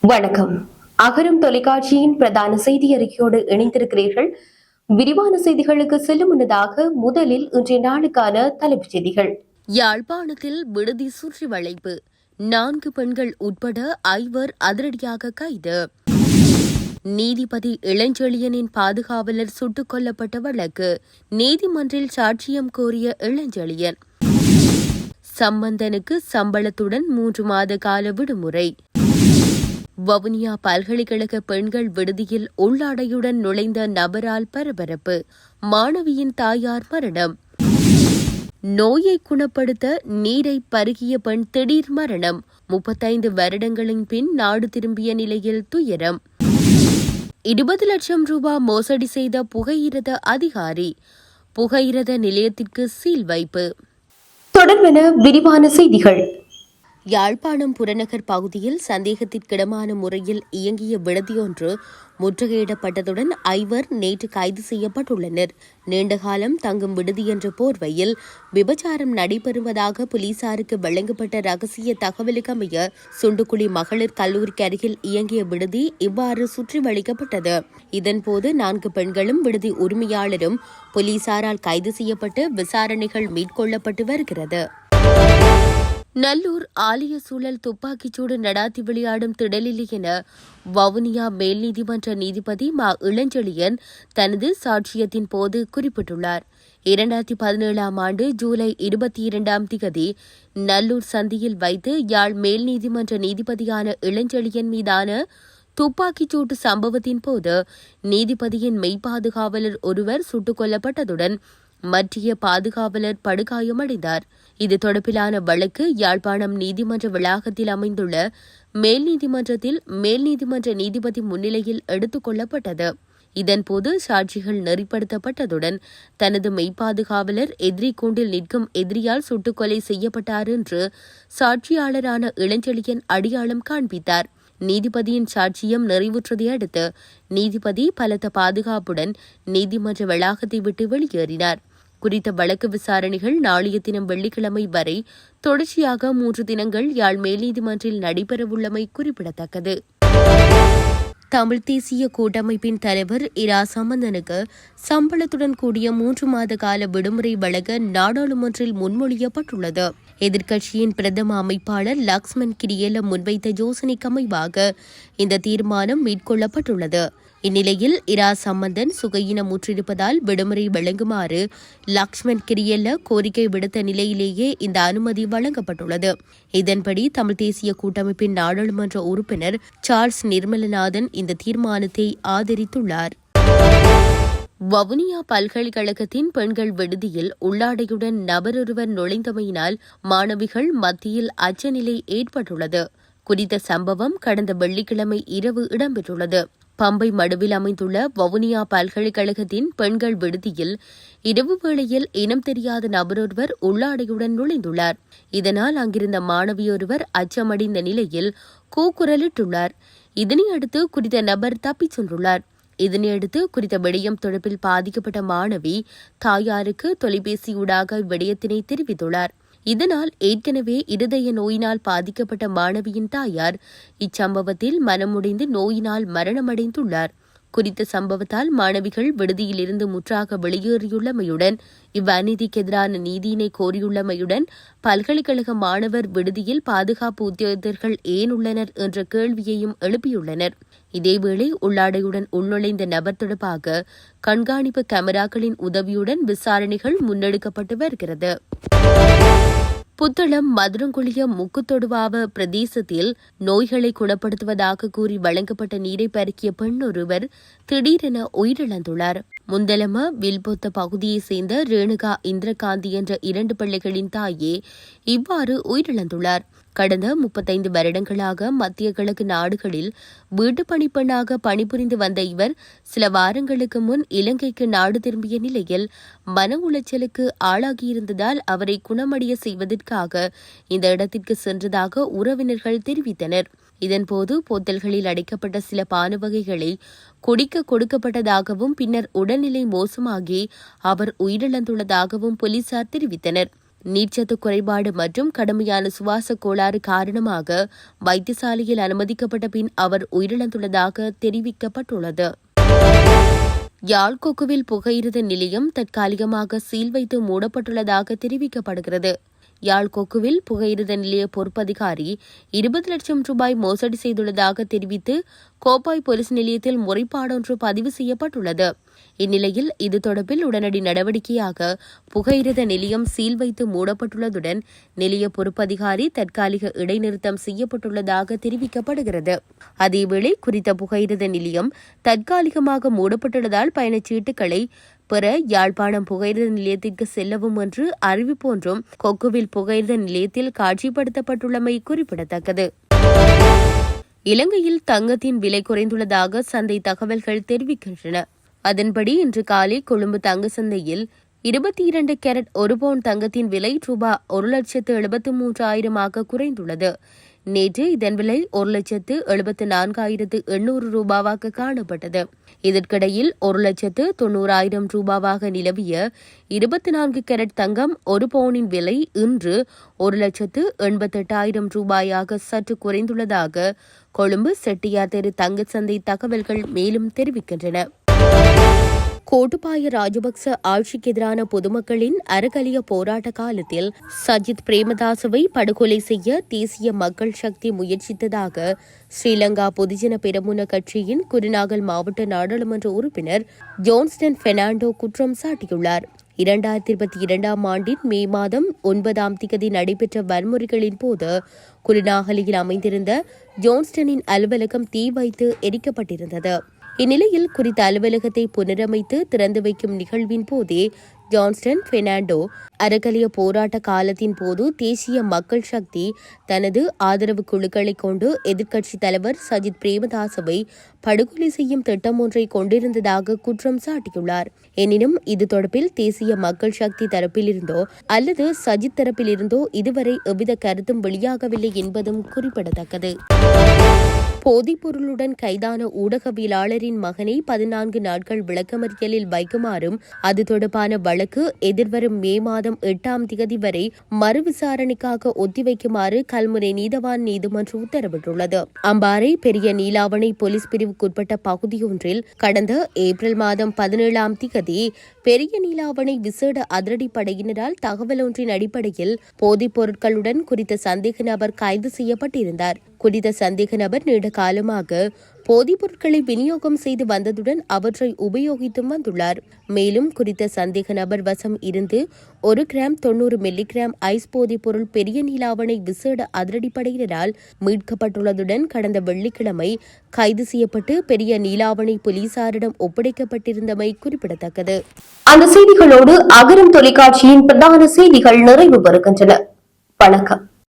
வணக்கம். அகரம் தொலைக்காட்சியின் பிரதான செய்தி அறிக்கையோடு இணைந்திருக்கிறீர்கள். விரிவான செய்திகளுக்கு செல்லும் முன்னதாக முதலில் இன்றைய நாளுக்கான தலைப்புச் செய்திகள். யாழ்ப்பாணத்தில் விடுதி சுற்றி வளைப்பு நான்கு பெண்கள் உட்பட ஐவர் அதிரடியாக கைது. நீதிபதி இளஞ்செழியனின் பாதுகாவலர் சுட்டுக் கொல்லப்பட்ட வழக்கு நீதிமன்றில் சாட்சியம் கோரிய இளஞ்செழியன். சம்பந்தனுக்கு சம்பளத்துடன் மூன்று மாத கால விடுமுறை. வவுனியா பல்கலைக்கழக பெண்கள் விடுதியில் உள்ளாடையுடன் நுழைந்த நபரால் பரபரப்பு. மாணவியின் தாயார் மரணம். நோயை குணப்படுத்த நீரை பருகிய பெண் திடீர் மரணம். முப்பத்தைந்து வருடங்களின் பின் நாடு திரும்பிய நிலையில் துயரம். இருபது லட்சம் ரூபாய் மோசடி செய்த புகையிரத அதிகாரி புகையிரத நிலையத்திற்கு சீல் வைப்பு. தொடர்பென விரிவான செய்திகள். யாழ்ப்பாணம் புறநகர் பகுதியில் சந்தேகத்திற்கிடமான முறையில் இயங்கிய விடுதியொன்று முற்றுகையிடப்பட்டதுடன் ஐவர் நேற்று கைது செய்யப்பட்டுள்ளனர். நீண்டகாலம் தங்கும் விடுதி என்ற போர்வையில் விபச்சாரம் நடைபெறுவதாக போலீசாருக்கு வழங்கப்பட்ட ரகசிய தகவலுக்கமைய சுண்டுக்குழி மகளிர் கல்லூரிக்கு அருகில் இயங்கிய விடுதி இவ்வாறு சுற்றி வளிக்கப்பட்டது இதன்போது நான்கு பெண்களும் விடுதி உரிமையாளரும் போலீசாரால் கைது செய்யப்பட்டு விசாரணைகள் மேற்கொள்ளப்பட்டு வருகிறது. நல்லூர் ஆலய சூழல் துப்பாக்கிச்சூடு நடாத்தி விளையாடும் திடலில் என வவுனியா மேல் நீதிமன்ற நீதிபதி மா இளஞ்செழியன் தனது சாட்சியத்தின் போது குறிப்பிட்டுள்ளார். இரண்டாயிரத்தி பதினேழாம் ஆண்டு ஜூலை இருபத்தி இரண்டாம் திகதி நல்லூர் சந்தியில் வைத்து யாழ் மேல் நீதிமன்ற நீதிபதியான இளஞ்செழியன் மீதான துப்பாக்கிச்சூட்டு சம்பவத்தின் போது நீதிபதியின் மெய்ப்பாதுகாவலர் ஒருவர் சுட்டுக் கொல்லப்பட்டதுடன் மத்திய பாதுகாவலர் படுகாயமடைந்தார் இது தொடர்பிலான வழக்கு யாழ்ப்பாணம் நீதிமன்ற வளாகத்தில் அமைந்துள்ள மேல் நீதிமன்றத்தில் மேல் நீதிமன்ற நீதிபதி முன்னிலையில் எடுத்துக் கொள்ளப்பட்டது. இதன்போது சாட்சிகள் நெறிப்படுத்தப்பட்டதுடன் தனது மெய்ப்பாதுகாவலர் எதிரி கூண்டில் நிற்கும் எதிரியால் சுட்டுக்கொலை செய்யப்பட்டார் என்று சாட்சியாளரான இளஞ்செழியன் அடியாளம் காண்பித்தார். நீதிபதியின் சாட்சியம் நிறைவுற்றதை அடுத்து நீதிபதி பலத்த பாதுகாப்புடன் நீதிமன்ற வளாகத்தை விட்டு வெளியேறினார். குறித்த வழக்கு விசாரணைகள் நாளைய தினம் வெள்ளிக்கிழமை வரை தொடர்ச்சியாக மூன்று தினங்கள் யாழ் மேல் நீதிமன்றில் நடைபெறவுள்ளமை குறிப்பிடத்தக்கது. தமிழ் தேசிய கூட்டமைப்பின் தலைவர் இரா சம்பந்தனுக்கு சம்பளத்துடன் கூடிய மூன்று மாத கால விடுமுறை வழங்க நாடாளுமன்றில் முன்மொழியப்பட்டுள்ளது. எதிர்க்கட்சியின் பிரதம அமைப்பாளர் லக்ஸ்மன் கிரியேல முன்வைத்த யோசனைக்கு அமைவாக இந்த தீர்மானம் மேற்கொள்ளப்பட்டுள்ளது. இந்நிலையில் இரா சம்பந்தன் சுகையினம் முற்றிருப்பதால் விடுமுறை வழங்குமாறு லக்ஷ்மண் கிரியல்ல கோரிக்கை விடுத்த நிலையிலேயே இந்த அனுமதி வழங்கப்பட்டுள்ளது. இதன்படி தமிழ் தேசிய கூட்டமைப்பின் நாடாளுமன்ற உறுப்பினர் சார்ல்ஸ் நிர்மலநாதன் இந்த தீர்மானத்தை ஆதரித்துள்ளார். வவுனியா பல்கலைக்கழகத்தின் பெண்கள் விடுதியில் உள்ளாடையுடன் நபரொருவர் நுழைந்தமையினால் மாணவிகள் மத்தியில் அச்சநிலை ஏற்பட்டுள்ளது. குறித்த சம்பவம் கடந்த வெள்ளிக்கிழமை இரவு இடம்பெற்றுள்ளது. பம்பை மடுவில் அமைந்துள்ள வவுனியா பல்கலைக்கழகத்தின் பெண்கள் விடுதியில் இரவு வேளையில் இனம் தெரியாத நபரொருவர் உள்ளாடையுடன் நுழைந்துள்ளார். இதனால் அங்கிருந்த மாணவியொருவர் அச்சமடைந்த நிலையில் கூக்குரலிட்டுள்ளார். இதனையடுத்து குறித்த நபர் தப்பிச் சென்றுள்ளார். இதனையடுத்து குறித்த விடயம் தொடர்பில் பாதிக்கப்பட்ட மாணவி தாயாருக்கு தொலைபேசியூடாக இவ்விடயத்தினை தெரிவித்துள்ளார். இதனால் ஏற்கனவே இருதய நோயினால் பாதிக்கப்பட்ட மாணவியின் தாயார் இச்சம்பவத்தில் மனமுடைந்து நோயினால் மரணமடைந்துள்ளார். குறித்த சம்பவத்தால் மாணவிகள் விடுதியிலிருந்து முற்றாக வெளியேறியுள்ளமையுடன் இவ்வநீதிக்கு எதிரான நீதியினை கோரியுள்ளமையுடன் பல்கலைக்கழக மாணவர் விடுதியில் பாதுகாப்பு உத்தியோகத்தர்கள் ஏன் உள்ளனர் என்ற கேள்வியையும் எழுப்பியுள்ளனர். இதேவேளை உள்ளாடையுடன் உள்நுழைந்த நபர் தொடர்பாக கண்காணிப்பு கேமராக்களின் உதவியுடன் விசாரணைகள் முன்னெடுக்கப்பட்டு வருகிறது. புத்தளம் மதுரங்குழிய முக்குத்தொடுவாவ பிரதேசத்தில் நோய்களை குணப்படுத்துவதாக கூறி வழங்கப்பட்ட நீரை பருக்கிய பெண் ஒருவர் திடீரென உயிரிழந்துள்ளார். முந்தலம வில்பொத்த பகுதியைச் சேர்ந்த ரேணுகா இந்திரகாந்தி என்ற இரண்டு பிள்ளைகளின் தாயே இவ்வாறு உயிரிழந்துள்ளார். கடந்த முப்பத்தைந்து வருடங்களாக மத்திய கிழக்கு நாடுகளில் வீட்டு பணிப்பெண்ணாக பணிபுரிந்து வந்த இவர் சில வாரங்களுக்கு முன் இலங்கைக்கு நாடு திரும்பிய நிலையில் மன உளைச்சலுக்கு ஆளாகியிருந்ததால் அவரை குணமடைய செய்வதற்காக இந்த இடத்திற்கு சென்றதாக உறவினர்கள் தெரிவித்தனர். இதன்போது போத்தல்களில் அடைக்கப்பட்ட சில பான வகைகளை குடிக்க கொடுக்கப்பட்டதாகவும் பின்னர் உடல்நிலை மோசமாகி அவர் உயிரிழந்துள்ளதாகவும் போலீசார் தெரிவித்தனர். நீர்ச்சத்து குறைபாடு மற்றும் கடுமையான சுவாச கோளாறு காரணமாக வைத்தியசாலையில் அனுமதிக்கப்பட்ட பின் அவர் உயிரிழந்துள்ளதாக தெரிவிக்கப்பட்டுள்ளது. யாழ் கொக்குவில் புகையிரத நிலையம் தற்காலிகமாக சீல் வைத்து மூடப்பட்டுள்ளதாக தெரிவிக்கப்படுகிறது. யாழ் கொக்குவில் புகையிரத நிலைய பொறுப்பதிகாரி இருபது லட்சம் ரூபாய் மோசடி செய்துள்ளதாக தெரிவித்து கோப்பாய் போலீஸ் நிலையத்தில் முறைப்பாடொன்று பதிவு செய்யப்பட்டுள்ளது. இந்நிலையில் இது தொடர்பில் உடனடி நடவடிக்கையாக புகையிரத நிலையம் சீல் வைத்து மூடப்பட்டுள்ளதுடன் நிலைய பொறுப்பதிகாரி தற்காலிக இடைநிறுத்தம் செய்யப்பட்டுள்ளதாக தெரிவிக்கப்படுகிறது. அதேவேளை குறித்த புகையிரத நிலையம் தற்காலிகமாக மூடப்பட்டுள்ளதால் பயணச்சீட்டுகளை பெற யாழ்ப்பாணம் புகையிரத நிலையத்திற்கு செல்லவும் என்று அறிவிப்பு ஒன்றும் கொக்குவில் புகையிரத நிலையத்தில் காட்சிப்படுத்தப்பட்டுள்ளமை குறிப்பிடத்தக்கது. இலங்கையில் தங்கத்தின் விலை குறைந்துள்ளதாக சந்தை தகவல்கள் தெரிவிக்கின்றன. அதன்படி இன்று காலை கொழும்பு தங்க சந்தையில் இருபத்தி இரண்டு கேரட் ஒரு பவுன் தங்கத்தின் விலை ரூபாய் ஒரு லட்சத்து எழுபத்து மூன்றாயிரமாக குறைந்துள்ளது. நேற்று இதன் விலை ஒரு லட்சத்து எழுபத்து நான்காயிரத்து எண்ணூறு ரூபாவாக காணப்பட்டது. இதற்கிடையில் ஒரு லட்சத்து தொன்னூறாயிரம் ரூபாவாக நிலவிய இருபத்தி நான்கு கேரட் தங்கம் ஒரு பவுனின் விலை இன்று ஒரு லட்சத்து எண்பத்தெட்டாயிரம் ரூபாயாக சற்று குறைந்துள்ளதாக கொழும்பு செட்டியார் தெரு தங்கச்சந்தை தகவல்கள் மேலும் தெரிவிக்கின்றன. கோட்டுபாய ராஜபக்ச ஆட்சிக்கு எதிரான பொதுமக்களின் அறகலிய போராட்ட காலத்தில் சஜித் பிரேமதாசவை படுகொலை செய்ய தேசிய மக்கள் சக்தி முயற்சித்ததாக ஸ்ரீலங்கா பொதுஜன பெரமுன கட்சியின் குருநாகல் மாவட்ட நாடாளுமன்ற உறுப்பினர் ஜோன்ஸ்டன் பெர்னாண்டோ குற்றம் சாட்டியுள்ளார். இரண்டாயிரத்தி இருபத்தி இரண்டாம் ஆண்டின் மே மாதம் ஒன்பதாம் திகதி நடைபெற்ற வன்முறைகளின் போது குருநாகலில் அமைந்திருந்த ஜோன்ஸ்டனின் அலுவலகம் தீ வைத்து எரிக்கப்பட்டிருந்தது. இந்நிலையில் குறித்த அலுவலகத்தை புனரமைத்து திறந்து வைக்கும் நிகழ்வின் போதே ஜான்ஸ்டன் பெர்னாண்டோ அறகலிய போராட்ட காலத்தின் போது தேசிய மக்கள் சக்தி தனது ஆதரவு குழுக்களை கொண்டு எதிர்க்கட்சித் தலைவர் சஜித் பிரேமதாசவை படுகொலை செய்யும் திட்டம் ஒன்றை கொண்டிருந்ததாக குற்றம் சாட்டியுள்ளார். எனினும் இது தொடர்பில் தேசிய மக்கள் சக்தி தரப்பிலிருந்தோ அல்லது சஜித் தரப்பிலிருந்தோ இதுவரை எவ்வித கருத்தும் வெளியாகவில்லை என்பதும் குறிப்பிடத்தக்கது. போதைப்பொருளுடன் கைதான ஊடகவியலாளரின் மகனை பதினான்கு நாட்கள் விளக்கமறியலில் வைக்குமாறும் அது தொடர்பான வழக்கு எதிர்வரும் மே மாதம் எட்டாம் தேதி வரை மறுவிசாரணைக்காக ஒத்திவைக்குமாறு கல்முனை நீதவான் நீதிமன்றம் உத்தரவிட்டுள்ளது. அம்பாறை பெரிய நீலாவணை போலீஸ் பிரிவுக்குட்பட்ட பகுதியொன்றில் கடந்த ஏப்ரல் மாதம் பதினேழாம் திகதி பெரிய நீலாவணை விசேட அதிரடிப்படையினரால் தகவல் ஒன்றின் அடிப்படையில் போதைப் பொருட்களுடன் குறித்த சந்தேக நபர் கைது செய்யப்பட்டிருந்தார். குறித்த சந்தேக நபர் நீண்ட காலமாக போதைப் பொருட்களை விநியோகம் செய்து வந்ததுடன் அவற்றை உபயோகித்தும் வந்துள்ளார். மேலும் குறித்த சந்தேக நபர் வசம் இருந்து ஒரு கிராம் தொன்னூறு மில்லிகிராம் ஐஸ் போதைப் பொருள் பெரிய நீலாவணை விசேட அதிரடிப்படையினரால் மீட்கப்பட்டுள்ளதுடன் கடந்த வெள்ளிக்கிழமை கைது செய்யப்பட்டு பெரிய நீலாவணை போலீசாரிடம் ஒப்படைக்கப்பட்டிருந்தமை குறிப்பிடத்தக்கது. அந்த செய்திகளோடு அகரம் தொலைக்காட்சியின் பிரதான செய்திகள் நிறைவு பெறுகின்றன. வணக்கம்.